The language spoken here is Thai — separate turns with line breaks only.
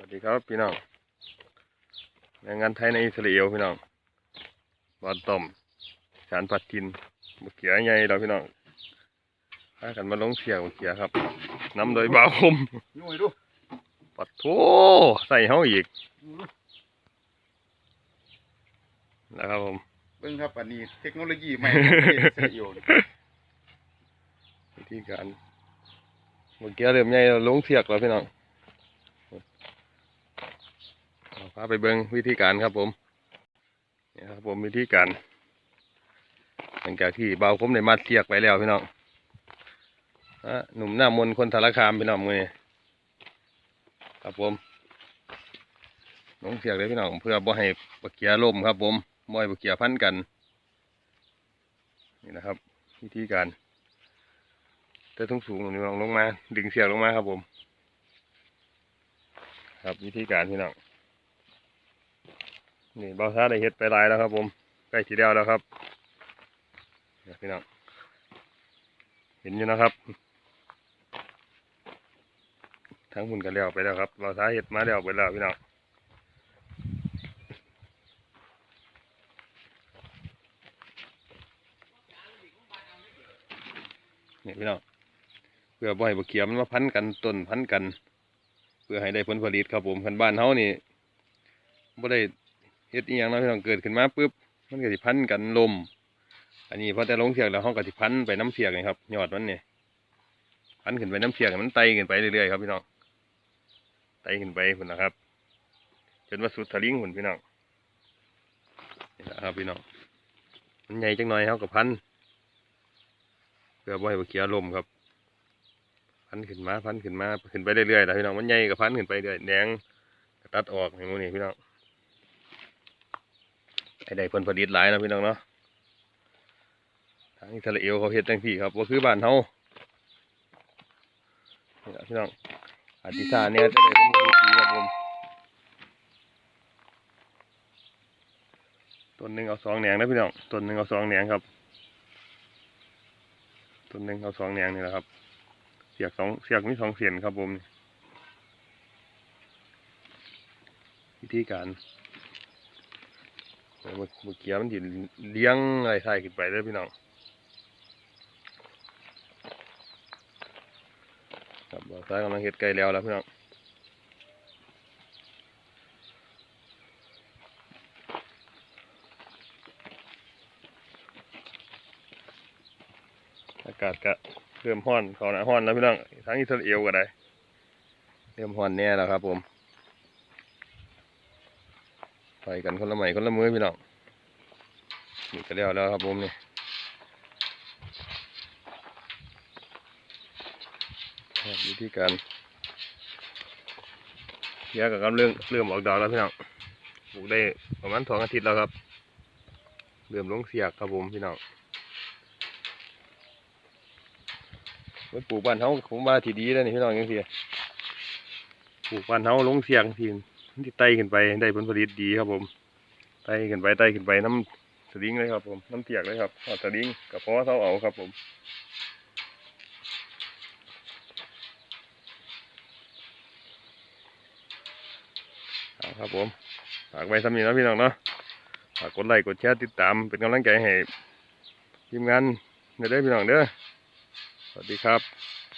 วัสดีครับพี่น้องแรงงานไทยในอิสราเอลพี่น้องบอนต้มสารผัดกินบุกเขียใหญ่เราพี่น้องพากันมาลงเสียบุกเขียครับนำโดยบ่าวคม
ยุ่งดู
ปัดโถใส่เฮาอีกนะครับผม
เบิ่งครับอันนี้เทคโนโลยีใหม่ของประเทศอิสราเอลนี่
วิธีการบุกเขียเริ่มใหญ่แล้วลงเสียกแล้วพี่น้องเอา พาไปเบิ่งวิธีการครับผมนี่ครับผมวิธีการหลังจากที่เบาผมได้มัดเสียกไปแล้วพี่น้องอหนุ่มหน้ามนคนสารคามพี่น้องมือนี้ครับผมลงเสียกเลยพี่น้องเพื่อบ่ให้บะเกียล่มครับ ผมบ่ให้บะเกียพันกัน นี่นะครับ วิธีการแต่ต้องสูงๆนี่ลองลงมา ดึงเสียกลงมาครับผม ครับวิธีการพี่น้อง นี่เบาซ่าได้เฮ็ดไปหลายแล้วครับ ผมใกล้ทีเดียวแล้วครับนี่พี่น้องเห็นอยู่นะครับทั้งหุ่นกันแล้วไปแล้วครับเราสาเหตุมาแล้วไปแล้วพี่น้องนี่พี่น้องเพื่อบ่ให้บกเขียมันมาพันกันต้นพันกัน เพื่อให้ได้ผลผลิตครับผมคันบ้านเฮานี่บ่ได้ เฮ็ดอีหยังเนาะพี่น้องเกิดขึ้นมาปุ๊บมันก็สิพันกันลม อันนี้พอแต่ลงเสียกแล้วห้องกะสิพันไปน้ำเสียกนี่ครับยอดมันเนี่ยพันขึ้นไปน้ำเสียกมันไต่ขึ้นไปเรื่อยๆครับพี่น้องไต่ขึ้นไปพุ่นนะครับ จนว่าสุดทะลิงหุ่นพี่น้องนี่นะครับพี่น้องมันใหญ่จังหน่อยเขากับพันเพื่อบ่ให้บกเขียลมครับ พันขึ้นมาพันขึ้นมาขึ้นไปเรื่อยๆแล้วพี่น้องมันใหญ่กับพันขึ้นไปเรื่อยแดงก็ตัดออกอย่างนี้พี่น้อง ได้ผลผลิตหลายนะพี่น้องเนาะทางอิสราเอลเขาเฮ็ดจังซี่ครับว่าคือบ้านเฮาพี่น้องอธิษฐานเนี่ยจะได้เป็นดีครับผมต้นหนึ่งเอาสองแหนงนะพี่น้องต้นหนึ่งเอาสองแหนงครับต้นหนึ่งเอาสองแหนงนี่แหละครับ เสียกสองเสียกมีสองเสียนครับผมวิธีการ มือเมื่อกี้มันสิเลี้ยงอะไรใส่ขึ้นไปเลยพี่น้องครับบ่าวซ้ายกำลังเฮ็ดไก่แล้วแล้วพี่น้องอากาศก็เริ่มร้อนเขาหนาร้อนแล้วพี่น้องทั้งอิสราเอลก็ได้ เริ่มร้อนแน่แล้วครับผม ไปกันคนละไม้คนละมือพี่น้องนี่ก็แล้วแล้วครับผมนี่ครับวิธีการเยอะกับกำเรื่องเริ่มออกดอกแล้วพี่น้องปลูกได้ประมาณสองอาทิตย์แล้วครับ เริ่มลงเสียกครับผมพี่น้องไว้ปลูกบ้านเฮาผมว่าทีดีแล้วนี่พี่น้องยังเสียปลูกบ้านเฮาลงเสียงทีน ที่ไต่ขึ้นไปได้ผลผลิตดีครับผมไต่ขึ้นไปไต่ขึ้นไปน้ำสลิงเลยครับ ผมน้ำเสียกเลยครับอสลิงกับเพราะว่าเสาเอาครับ ผมเอาครับผมฝากไว้สำนีนะพี่น้องเนาะฝากกดไลค์กดแชร์ติดตามเป็นกำลังใจให้ทีมงานเด้อพี่น้องเด้อสวัสดีครับ